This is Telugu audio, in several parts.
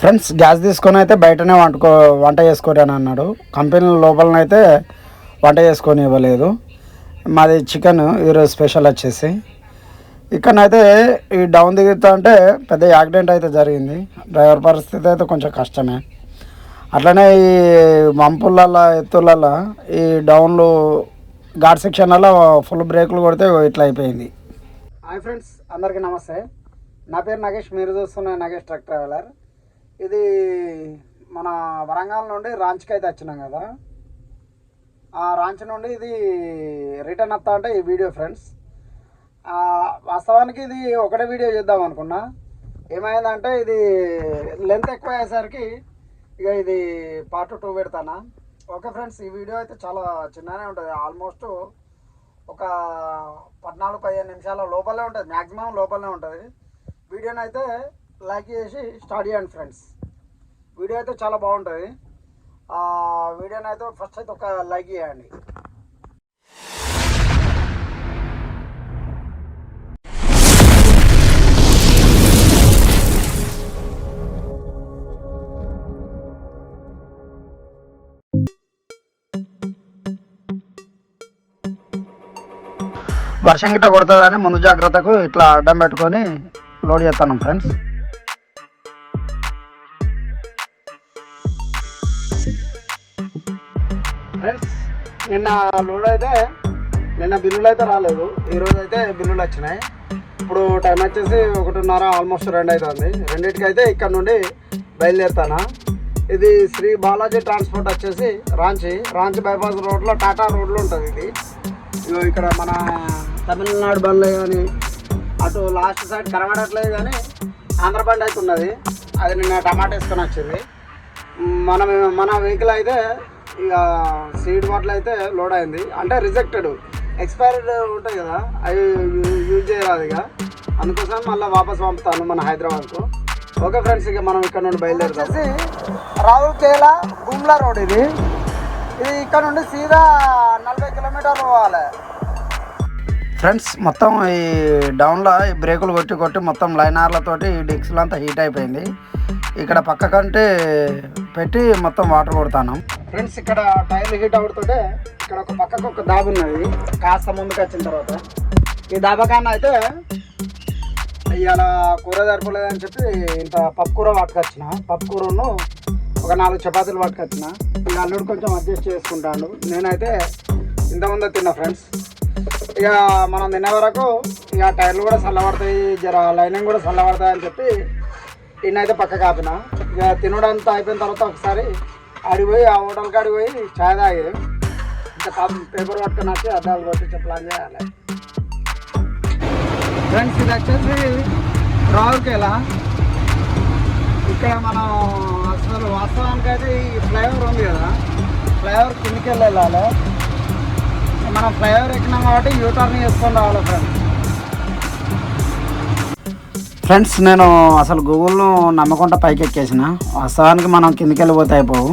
ఫ్రెండ్స్ గ్యాస్ తీసుకొని అయితే బయటనే వండుకో వంట చేసుకోరు అని అన్నాడు. కంపెనీ లోపలనైతే వంట చేసుకొని ఇవ్వలేదు. మాది చికెన్ ఈరోజు స్పెషల్ వచ్చేసి. ఇక్కడనైతే ఈ డౌన్ దిగుతా అంటే పెద్ద యాక్సిడెంట్ అయితే జరిగింది. డ్రైవర్ పరిస్థితి అయితే కొంచెం కష్టమే. అట్లనే ఈ మంపులల్లో ఎత్తులలో ఈ డౌన్లు ఘాట్ సెక్షన్లలో ఫుల్ బ్రేకులు కొడితే ఇట్లా అయిపోయింది. హాయ్ ఫ్రెండ్స్ అందరికీ నమస్తే. నా పేరు నగేష్ మీరు చూస్తున్న నగేష్ ట్రక్ ట్రావెలర్. ఇది మన వరంగల్ నుండి రాంచ్కి అయితే వచ్చినాం కదా. ఆ రాంచ్ నుండి ఇది రిటర్న్ వస్తా అంటే ఈ వీడియో ఫ్రెండ్స్. వాస్తవానికి ఇది ఒకటే వీడియో చేద్దాం అనుకున్నా. ఏమైందంటే ఇది లెంత్ ఎక్కువ అయ్యేసరికి ఇక ఇది పార్ట్ టూ పెడతానా. ఓకే ఫ్రెండ్స్ ఈ వీడియో అయితే చాలా చిన్ననే ఉంటుంది. ఆల్మోస్ట్ ఒక పద్నాలుగు పదిహేను నిమిషాల లోపలే ఉంటుంది. మ్యాక్సిమం లోపలనే ఉంటుంది. వీడియోని అయితే లైక్ చేసి స్టార్ట్ చేయండి ఫ్రెండ్స్. వీడియో అయితే చాలా బాగుంటుంది. ఆ వీడియోని అయితే ఫస్ట్ అయితే ఒక లైక్ చేయండి. వర్షం గిట్ట కొడుతుందని ముందు జాగ్రత్తకు ఇట్లా అడ్డం పెట్టుకొని లోడ్ చేస్తాను ఫ్రెండ్స్ ఫ్రెండ్స్. నిన్న లోడ్ అయితే నిన్న బిల్లులు అయితే రాలేదు. ఈరోజు అయితే బిల్లులు వచ్చినాయి. ఇప్పుడు టైం వచ్చేసి ఒకటిన్నర ఆల్మోస్ట్ రెండు అవుతుంది రెండింటికి అయితే ఇక్కడ నుండి బయలుదేరుతానా? ఇది శ్రీ బాలాజీ ట్రాన్స్పోర్ట్ వచ్చేసి రాంచి రాంచి బైపాస్ రోడ్లో టాటా రోడ్లో ఉంటుంది ఇది. ఇక్కడ మన తమిళనాడు బండ్లే కానీ అటు లాస్ట్ సైడ్ కనబడట్లేదు కానీ ఆంధ్ర బండి అయితే ఉన్నది. అది నిన్న టమాటా వేసుకొని వచ్చింది. మనం మన వెహికల్ అయితే ఇక సీడ్ బాటిల్ అయితే లోడ్ అయింది. అంటే రిజెక్టెడ్ ఎక్స్పైర్డ్ ఉంటాయి కదా అవి యూజ్ చేయరాదు ఇక. అందుకోసం మళ్ళీ వాపస్ పంపుతాను మన హైదరాబాద్కు. ఓకే ఫ్రెండ్స్ ఇక మనం ఇక్కడ నుండి బయలుదేరుతాం రావుల్ కేలా గుమ్లా రోడ్ ఇది. ఇది ఇక్కడ నుండి సీదా నలభై కిలోమీటర్లు పోవాలి. ఫ్రెండ్స్ మొత్తం ఈ డౌన్లో ఈ బ్రేకులు కొట్టి కొట్టి మొత్తం లైనర్లతోటి ఈ డిక్స్లు అంతా హీట్ అయిపోయింది. ఇక్కడ పక్క కంటే పెట్టి మొత్తం వాటర్ కొడతాను ఫ్రెండ్స్ ఇక్కడ టైర్లు హీట్ అవుతుంటే ఇక్కడ ఒక పక్కకు ఒక దాబు ఉన్నది. కాస్త ముందుకు వచ్చిన తర్వాత. ఈ దాబకాన్న అయితే ఇవాళ కూర సరిపోలేదని చెప్పి ఇంత పప్పు కూర పట్టుకొచ్చిన. పప్పు కూరను ఒక నాలుగు చపాతీలు పట్టుకొచ్చిన. ఇంకా అల్లుడు కొంచెం అడ్జస్ట్ చేసుకుంటాడు. నేనైతే ఇంతకుముందు తిన్నా ఫ్రెండ్స్. ఇక మనం తినే వరకు ఇక టైర్లు కూడా చల్లబడతాయి జర లైనింగ్ కూడా చల్లబడతాయి అని చెప్పి ఈయనైతే పక్క కాపిన. ఇక తినడంతా అయిపోయిన తర్వాత ఒకసారి ఆడిపోయి ఆ హోటల్ కాడికి పోయి చాయ్ తాగి ఇంకా పాపం పేపర్ పట్టుకొని వచ్చి అద్దాలు కొట్టించే ప్లాన్ చేయాలి. ఫ్రెండ్స్ ఇది వచ్చేసి రావుకేలా. ఇక్కడ మనం అసలు వాస్తవానికి అయితే ఈ ఫ్లైఓవర్ ఉంది కదా. ఫ్లైఓవర్ కిందికి వెళ్ళి వెళ్ళాలి. మనం ఫ్లైఓవర్ ఎక్కినాం కాబట్టి యూటర్న్ చేసుకొని రావాలి ఫ్రెండ్స్. ఫ్రెండ్స్ నేను అసలు గూగుల్ను నమ్మకుండా పైకి ఎక్కేసిన వాస్తవానికి మనం కిందికి వెళ్ళిపోతే అయిపోవు.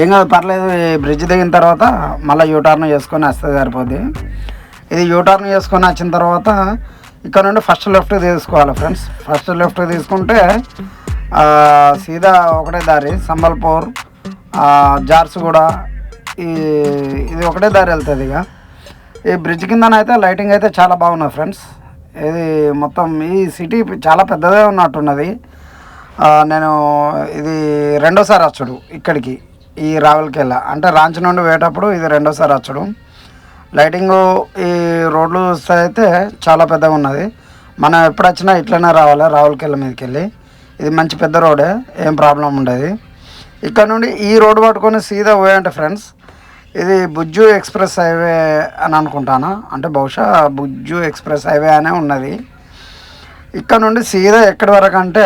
ఏం కాదు పర్లేదు ఈ బ్రిడ్జ్ దిగిన తర్వాత మళ్ళీ యూటర్న్ చేసుకొని వస్తే సరిపోద్ది. ఇది యూటర్న్ చేసుకొని వచ్చిన తర్వాత ఇక్కడ నుండి ఫస్ట్ లెఫ్ట్ తీసుకోవాలి ఫ్రెండ్స్ ఫస్ట్ లెఫ్ట్ తీసుకుంటే సీదా ఒకటే దారి సంబల్పూర్ జార్సుగూడ ఈ ఇది ఒకటే దారి వెళ్తుంది ఇక. ఈ బ్రిడ్జ్ కిందనైతే లైటింగ్ అయితే చాలా బాగున్నాయి ఫ్రెండ్స్ ఇది మొత్తం ఈ సిటీ చాలా పెద్దదే ఉన్నట్టున్నది. నేను ఇది రెండోసారి వచ్చుడు ఇక్కడికి ఈ రావులకెళ్ళ. అంటే రాంచి నుండి పోయేటప్పుడు ఇది రెండోసారి వచ్చుడు. లైటింగ్ ఈ రోడ్లు చూస్తే అయితే చాలా పెద్దగా ఉన్నది. మనం ఎప్పుడు వచ్చినా ఇట్లనే రావాలి రావులకెళ్ళ మీదకి వెళ్ళి ఇది మంచి పెద్ద రోడే ఏం ప్రాబ్లం ఉండదు. ఇక్కడ నుండి ఈ రోడ్డు పట్టుకొని సీదా పోయాంటే ఫ్రెండ్స్. ఇది బుజ్జు ఎక్స్ప్రెస్ హైవే అని అనుకుంటాను? అంటే బహుశా బుజ్జు ఎక్స్ప్రెస్ హైవే అనే ఉన్నది. ఇక్కడ నుండి సీదా ఎక్కడి వరకు అంటే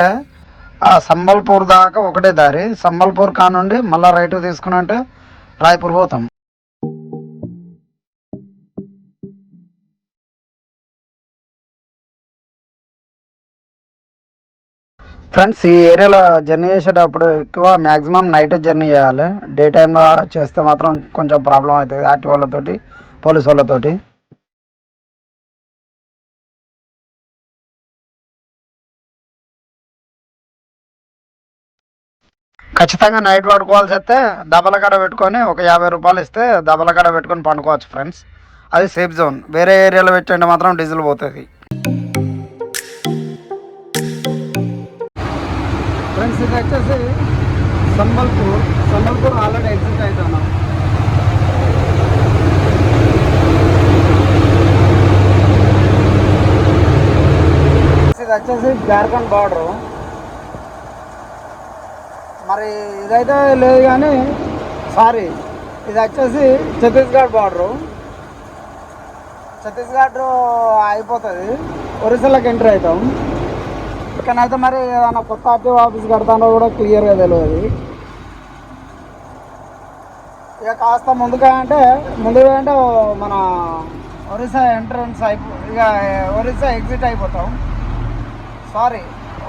ఆ సంబల్పూర్ దాకా ఒకటే దారి. సంబల్పూర్ కా నుండి మళ్ళీ రైట్ తీసుకుని అంటే రాయపూర్ పోతాం. ఫ్రెండ్స్ ఈ ఏరియాలో జర్నీ చేసేటప్పుడు ఎక్కువ మ్యాక్సిమం నైట్ జర్నీ చేయాలి. డే టైంలో చేస్తే మాత్రం కొంచెం ప్రాబ్లం అవుతుంది ఆర్టీ వాళ్ళతోటి పోలీస్ వాళ్ళతోటి. ఖచ్చితంగా నైట్ పడుకోవాల్సి వస్తే దబల కడ పెట్టుకొని ఒక యాభై రూపాయలు ఇస్తే దబల కడ పెట్టుకొని పండుకోవచ్చు ఫ్రెండ్స్. అది సేఫ్ జోన్ వేరే ఏరియాలో పెట్టండి మాత్రం డీజిల్ పోతుంది. ఫ్రెండ్స్ ఇది వచ్చేసి సంబల్పూర్ సంబల్పూర్ ఆల్రెడీ ఎగ్జిట్ అవుతున్నాం ఇది వచ్చేసి జార్ఖండ్ బార్డరు. మరి ఇదైతే లేదు కానీ సారీ ఇది వచ్చేసి ఛత్తీస్గఢ్ బార్డరు. ఛత్తీస్గఢ్ అయిపోతుంది. ఒరిస్సాలోకి ఎంటర్ అవుతాం. ఇక్కడైతే మరి ఏదైనా కొత్త ఆర్టీఓ ఆఫీస్ కడతానో కూడా క్లియర్గా తెలియదు ఇక కాస్త ముందుగా అంటే ముందుగా అంటే మన ఒరిస్సా ఎంట్రన్స్ అయిపో ఇక ఒరిస్సా ఎగ్జిట్ అయిపోతాం. సారీ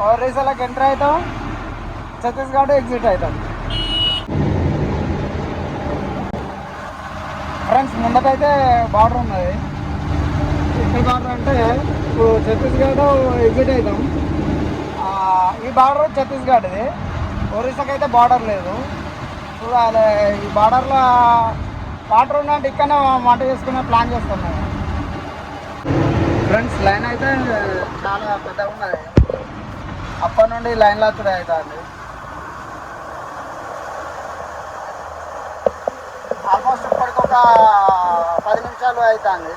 ఒరిస్సాలోకి ఎంటర్ అవుతాం ఛత్తీస్గఢ్ ఎగ్జిట్ అవుతాం. ఫ్రెండ్స్ ముందటైతే బార్డర్ ఉన్నది. ఇక్కడ బార్డర్ అంటే ఇప్పుడు ఛత్తీస్గఢ్ ఎగ్జిట్ అవుతాం. ఈ బార్డర్ ఛత్తీస్గఢ్ ఇది. ఒరిస్సాకి అయితే బార్డర్ లేదు. చూడాలి ఈ బార్డర్లో వాటర్ ఉందంటే ఇక్కడనే వంట చేసుకునే ప్లాన్ చేస్తున్నాము ఫ్రెండ్స్ లైన్ అయితే చాలా పెద్దగా ఉన్నది. అప్పటి నుండి లైన్లో వచ్చుడే అండి ఆల్మోస్ట్ ఇప్పటికి ఒక పది నిమిషాలు అవుతుంది.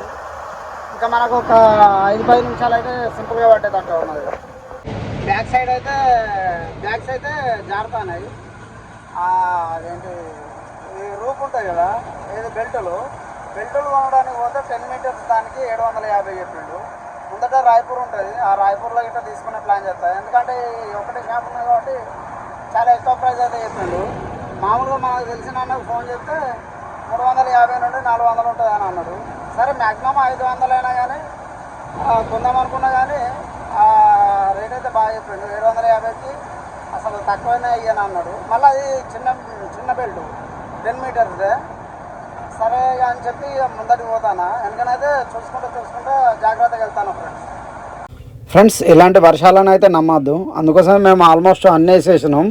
ఇంకా మనకు ఒక ఐదు పది నిమిషాలు అయితే సింపుల్గా పట్టేటట్టు ఉన్నది. బ్యాక్ సైడ్ అయితే బ్యాగ్స్ అయితే జారుతున్నాయి అదేంటి ఈ రూప్ ఉంటుంది కదా ఏదో బెల్టులు. బెల్టులు కొనడానికి పోతే టెన్ మీటర్స్ దానికి ఏడు వందల యాభై చెప్పిండు. ముందట రాయపూర్ ఉంటుంది. ఆ రాయపూర్లో గిట్ట తీసుకునే ప్లాన్ చేస్తాను ఎందుకంటే ఒకటి ఒకటే షాప్ ఉంది కాబట్టి చాలా ఎక్కువ ప్రైస్ అయితే చెప్పిండు. మామూలుగా మనకు తెలిసిన అన్నకు ఫోన్ చేస్తే మూడు వందల యాభై నుండి నాలుగు వందలు ఉంటుంది అని అన్నాడు. సరే మ్యాక్సిమం ఐదు వందలైనా కానీ ఆ, కొందాం అనుకున్నా కానీ రేట్ అయితే బాగా చెప్పిండు ఏడు వందల యాభైకి అసలు తక్కువనే అయ్యాను అన్నాడు. మళ్ళీ అది చిన్న చిన్న బెల్ట్ టెన్ మీటర్స్దే. సరే అని చెప్పి ముందరికి పోతానా? ఎందుకనైతే చూసుకుంటూ చూసుకుంటూ జాగ్రత్తగా వెళ్తాను ఫ్రెండ్స్. ఫ్రెండ్స్ ఇలాంటి వర్షాలను అయితే నమ్మద్దు. అందుకోసం మేము ఆల్మోస్ట్ అన్నీ వేసేసినాం.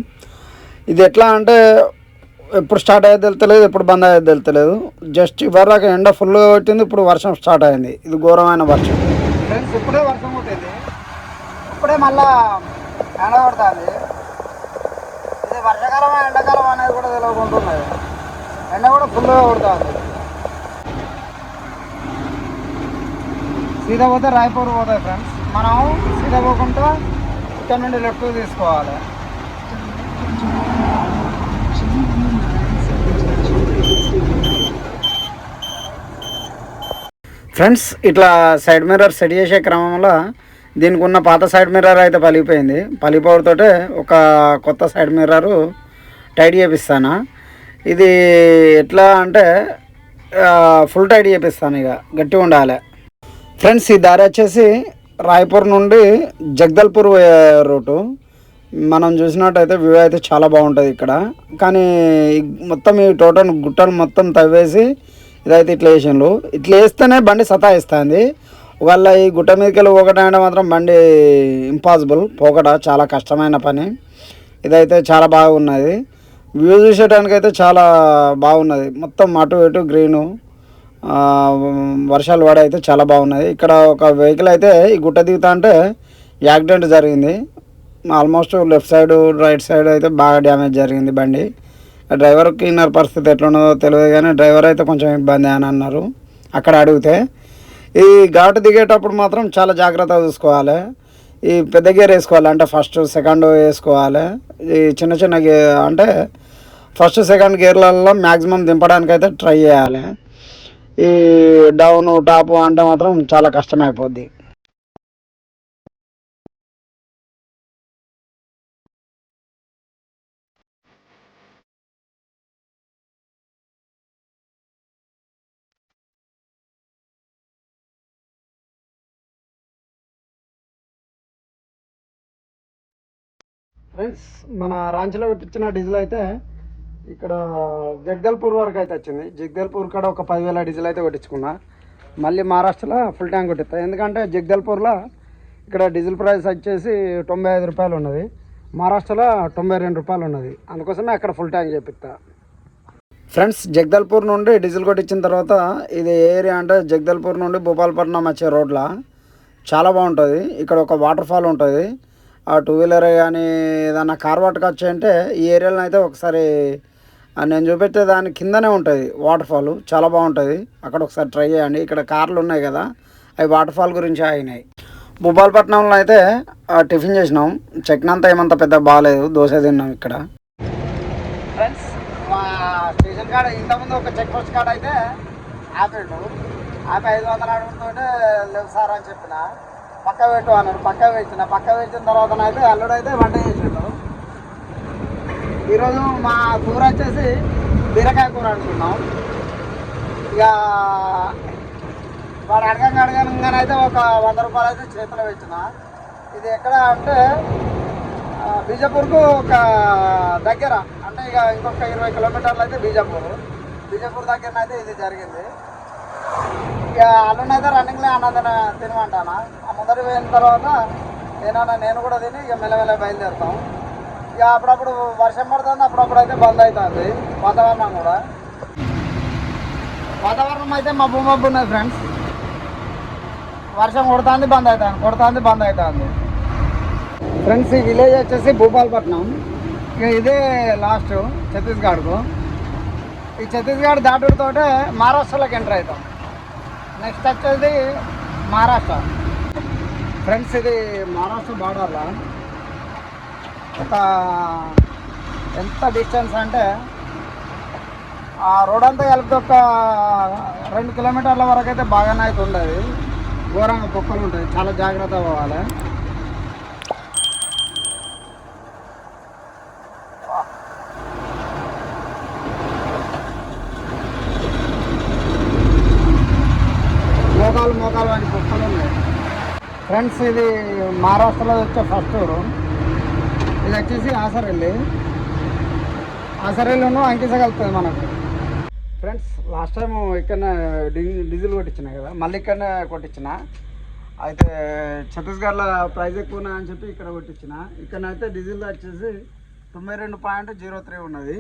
ఇది ఎట్లా అంటే ఎప్పుడు స్టార్ట్ అయ్యేది తెలుతలేదు ఎప్పుడు బంద్ అయ్యేది తెలుతలేదు. జస్ట్ ఇవరాక ఎండ ఫుల్గా కొట్టింది ఇప్పుడు వర్షం స్టార్ట్ అయింది. ఇది ఘోరమైన వర్షం. ఫ్రెండ్స్ ఇప్పుడే వర్షం కొట్టింది. ఇప్పుడే మళ్ళా ఎండ కొడుతుంది ఇది వర్షాకాలం ఎండాకాలం అనేది కూడా తెలియకుంటున్నది ఎండ కూడా ఫుల్గా కొడుతుంది. సీదా పోతే రాయపూర్ పోతాయి ఫ్రెండ్స్ మనం సీదా పోకుండా ఇక్కడ నుండి లెఫ్ట్ తీసుకోవాలి. ఫ్రెండ్స్ ఇట్లా సైడ్ మిర్రర్ సెట్ చేసే క్రమంలో దీనికి ఉన్న పాత సైడ్ మిర్రర్ అయితే పలిగిపోయింది పలిగిపోవడంతో ఒక కొత్త సైడ్ మిర్రరు టైట్ చేపిస్తాను. ఇది ఎట్లా అంటే ఫుల్ టైట్ చేపిస్తాను ఇక గట్టిగా ఉండాలి. ఫ్రెండ్స్ ఈ దారి వచ్చేసి రాయపూర్ నుండి జగదల్పూర్ రూటు. మనం చూసినట్టయితే వ్యూ అయితే చాలా బాగుంటుంది ఇక్కడ. కానీ మొత్తం ఈ టోటల్ గుట్టలు మొత్తం తవ్వేసి ఇదైతే ఇట్లా వేసిండ్రు ఇట్లా వేస్తేనే బండి సతాయిస్తుంది. వాళ్ళ ఈ గుట్ట మీదకి వెళ్ళి మాత్రం బండి ఇంపాసిబుల్ పోకట చాలా కష్టమైన పని. ఇదైతే చాలా బాగున్నది. వ్యూ చూసేటానికి అయితే చాలా బాగున్నది. మొత్తం అటు ఇటు గ్రీను వర్షాలు పడి అయితే చాలా బాగున్నది. ఇక్కడ ఒక వెహికల్ అయితే ఈ గుట్ట దిగుతా అంటే యాక్సిడెంట్ జరిగింది. Almost left side right side అయితే బాగా డ్యామేజ్ జరిగింది బండి. డ్రైవర్కి ఇన్నర్ పరిస్థితి ఎట్లున్నదో తెలియదు కానీ డ్రైవర్ అయితే కొంచెం ఇబ్బంది అని అన్నారు. అక్కడ అడిగితే ఈ ఘాటు దిగేటప్పుడు మాత్రం చాలా జాగ్రత్తగా చూసుకోవాలి. ఈ పెద్ద గేర్ వేసుకోవాలి అంటే ఫస్ట్ సెకండ్ వేసుకోవాలి. ఈ చిన్న చిన్న గే అంటే ఫస్ట్ సెకండ్ గేర్లలో మ్యాక్సిమం దింపడానికి అయితే ట్రై చేయాలి. ఈ డౌన్ టాప్ అంటే మాత్రం చాలా కష్టమైపోద్ది. ఫ్రెండ్స్ మన రాంచీలో పెట్టించిన డీజిల్ అయితే ఇక్కడ జగదల్పూర్ వరకు అయితే వచ్చింది. జగదల్పూర్ కాడ ఒక పదివేల డీజిల్ అయితే కొట్టించుకున్నా. మళ్ళీ మహారాష్ట్రలో ఫుల్ ట్యాంక్ కొట్టిస్తాను ఎందుకంటే జగదల్పూర్లో ఇక్కడ డీజిల్ ప్రైస్ వచ్చేసి తొంభై ఐదు రూపాయలు ఉన్నది. మహారాష్ట్రలో తొంభై రెండు రూపాయలు ఉన్నది. అందుకోసమే అక్కడ ఫుల్ ట్యాంక్ చేపిస్తా. ఫ్రెండ్స్ జగదల్పూర్ నుండి డీజిల్ కొట్టించిన తర్వాత ఇది ఏరియా అంటే జగదల్పూర్ నుండి భూపాలపట్నం వచ్చే రోడ్ల. చాలా బాగుంటుంది. ఇక్కడ ఒక వాటర్ ఫాల్ ఉంటుంది. ఆ టూ వీలర్ కానీ ఏదన్నా కార్ పట్టుకొచ్చి అంటే ఈ ఏరియాలో అయితే ఒకసారి నేను చూపెట్టే దాని కిందనే ఉంటుంది వాటర్ఫాల్ చాలా బాగుంటుంది. అక్కడ ఒకసారి ట్రై చేయండి. ఇక్కడ కార్లు ఉన్నాయి కదా అవి వాటర్ఫాల్ గురించి అయినాయి భూపాలపట్నంలో అయితే టిఫిన్ చేసినాం. చట్నీ అంతా ఏమంత పెద్ద బాగాలేదు దోశ తిన్నాం ఇక్కడ. ఫ్రెండ్స్ మా స్టేషన్ కాడ ఇంతకుముందు ఒక చెక్ పోస్ట్ కాడ అయితే ఆపాడు ఆపి ఐదు వందల అడుగుతుంటే లేవు సార్ అని చెప్పిన. పక్క పెట్టు అన్నాడు పక్క పెట్టిన పక్క పెట్టిన తర్వాత అయితే అల్లుడు అయితే వంట చేసిండు. ఈరోజు మా కూర వచ్చేసి బీరకాయ కూర అనుకున్నాం. ఇక వాడు అడగంగా అడగంగానే ఒక వంద రూపాయలు అయితే చేతిలో పెట్టిన. ఇది ఎక్కడ అంటే బీజాపూర్కు ఒక దగ్గర అంటే ఇక ఇంకొక ఇరవై కిలోమీటర్లు అయితే బీజాపూర్. బీజాపూర్ దగ్గర అయితే ఇది జరిగింది. ఇక అల్లునైతే రన్నింగ్లో అన్నదన తినమంటానా? ముందర పోయిన తర్వాత నేనన్నా నేను కూడా తిని ఇక మెల్లమెల్ల బయలుదేరుతాం. ఇక అప్పుడప్పుడు వర్షం పడుతుంది అప్పుడప్పుడు అయితే బంద్ అవుతుంది వాతావరణం కూడా. వాతావరణం అయితే మబ్బు మబ్బు ఉన్నది ఫ్రెండ్స్ వర్షం కొడుతుంది బంద్ అవుతుంది కొడుతుంది బంద్ అవుతుంది. ఫ్రెండ్స్ ఈ విలేజ్ వచ్చేసి భూపాలపట్నం. ఇక ఇదే లాస్ట్ ఛత్తీస్గఢ్కు. ఈ ఛత్తీస్గఢ్ దాటుడుతోటే మహారాష్ట్రలోకి ఎంటర్ అవుతాం. నెక్స్ట్ వచ్చేది మహారాష్ట్ర. ఫ్రెండ్స్ ఇది మహారాష్ట్ర బార్డర్లో ఒక ఎంత డిస్టెన్స్ అంటే ఆ రోడ్ అంతా కలిపితే ఒక రెండు కిలోమీటర్ల వరకు అయితే బాగానే అయితే ఉండదు. ఘోరంగా కుక్కలు ఉంటాయి. చాలా జాగ్రత్తగా పోవాలి మోకాలు మోకాలు అని కుక్కలు ఉన్నాయి ఫ్రెండ్స్ ఇది మహారాష్ట్రలో వచ్చే ఫస్ట్ ఊరు ఇది వచ్చేసి ఆసరెల్లి. ఆసరెల్లిను అంకిస కలుపుతుంది మనకు. ఫ్రెండ్స్ లాస్ట్ టైం ఇక్కడ డీజిల్ కొట్టించిన కదా మళ్ళీ ఇక్కడనే కొట్టించిన. అయితే ఛత్తీస్గఢ్లో ప్రైస్ ఎక్కువ అని చెప్పి ఇక్కడ కొట్టించిన. ఇక్కడనైతే డీజిల్ వచ్చేసి తొంభై రెండు పాయింట్ జీరో త్రీ ఉన్నది.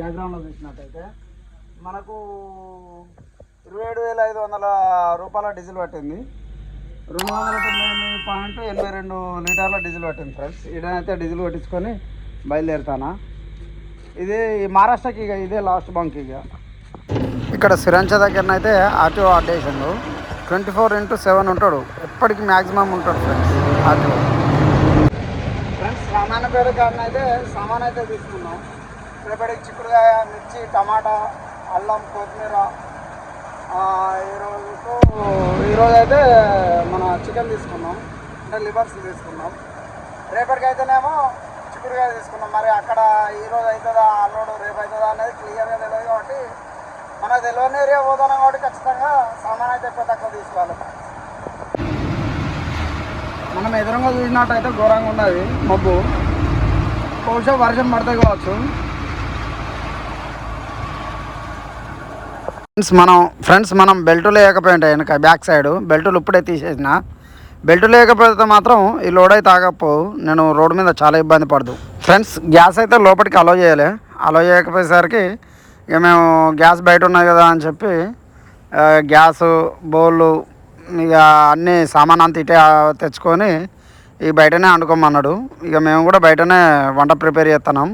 బ్యాక్గ్రౌండ్లో చూసినట్టయితే. మనకు ఇరవై ఏడు వేల ఐదు వందల రూపాయల డీజిల్ పట్టింది. రెండు వందల తొంభై ఎనిమిది పాయింట్ ఎనభై రెండు లీటర్ల డీజిల్ పట్టింది ఫ్రెండ్స్. ఇడనైతే డీజిల్ పట్టించుకొని బయలుదేరుతానా? ఇది మహారాష్ట్రకి ఇక ఇదే లాస్ట్ బంక్ ఇక. ఇక్కడ సిరంచ దగ్గరనైతే ఆటో ఆర్టీఓ ఆర్డేషన్లు ట్వంటీ ఫోర్ ఇంటూ సెవెన్ ఉంటాడు. ఎప్పటికి మ్యాక్సిమం ఉంటాడు ఫ్రెండ్స్ ఆర్టీఓ. ఫ్రెండ్స్ సామాన్య పేరు కారణం అయితే సామాన్ అయితే తీసుకున్నాం. రేపటికి చిక్కుడుకాయ మిర్చి టమాటా అల్లం కొత్తిమీర ఈరోజు ఈరోజు అయితే మన చికెన్ తీసుకున్నాం. అంటే లివర్స్ తీసుకున్నాం. రేపటికి అయితేనేమో చిక్కుడుకాయ తీసుకున్నాం. మరి అక్కడ ఈరోజు అవుతుందా అల్లుడు రేపు అవుతుందా అనేది క్లియర్గా తెలియదు కాబట్టి మనకు తెలియని ఏరియా పోతున్నాం కాబట్టి ఖచ్చితంగా సామాన్ అయితే ఎక్కువ తక్కువ తీసుకోవాలి. మనం ఎదురుగా చూసినట్టయితే ఘోరంగా ఉన్నది మబ్బు. బహుశా వర్షం పడితే కావచ్చు. ఫ్రెండ్స్ మనం ఫ్రెండ్స్ మనం బెల్ట్ లేకపోయింటే వెనక బ్యాక్ సైడ్ బెల్టులు ఇప్పుడే తీసేసిన. బెల్ట్ లేకపోతే మాత్రం ఈ లోడ్ అయితే ఆగకపోవు. నేను రోడ్డు మీద చాలా ఇబ్బంది పడదు. ఫ్రెండ్స్ గ్యాస్ అయితే లోపలికి అలో చేయాలి. అలో చేయకపోయేసరికి ఇక మేము గ్యాస్ బయట ఉన్నాయి కదా అని చెప్పి గ్యాస్ బౌళ్ళు ఇక అన్ని సామాన్ అంత ఇటే తెచ్చుకొని ఈ బయటనే వండుకోమన్నాడు. ఇక మేము కూడా బయటనే వంట ప్రిపేర్ చేస్తున్నాం.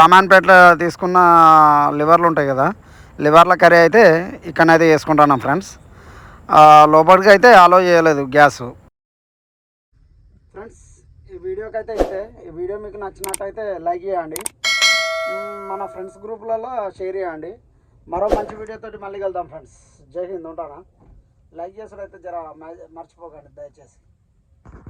రామాయణపేటలో తీసుకున్న లివర్లు ఉంటాయి కదా లివర్ల కర్రీ అయితే ఇక్కడనైతే వేసుకుంటున్నాం ఫ్రెండ్స్. లోపలికి అయితే అలో చేయలేదు గ్యాస్. ఫ్రెండ్స్ ఈ వీడియోకి అయితే ఇస్తే ఈ వీడియో మీకు నచ్చినట్టయితే లైక్ చేయండి. మన ఫ్రెండ్స్ గ్రూప్లలో షేర్ చేయండి. మరో మంచి వీడియోతోటి మళ్ళీ వెళ్దాం ఫ్రెండ్స్. జై హింద్ ఉంటానా? లైక్ చేసుడు అయితే జర మర్చిపోకండి దయచేసి.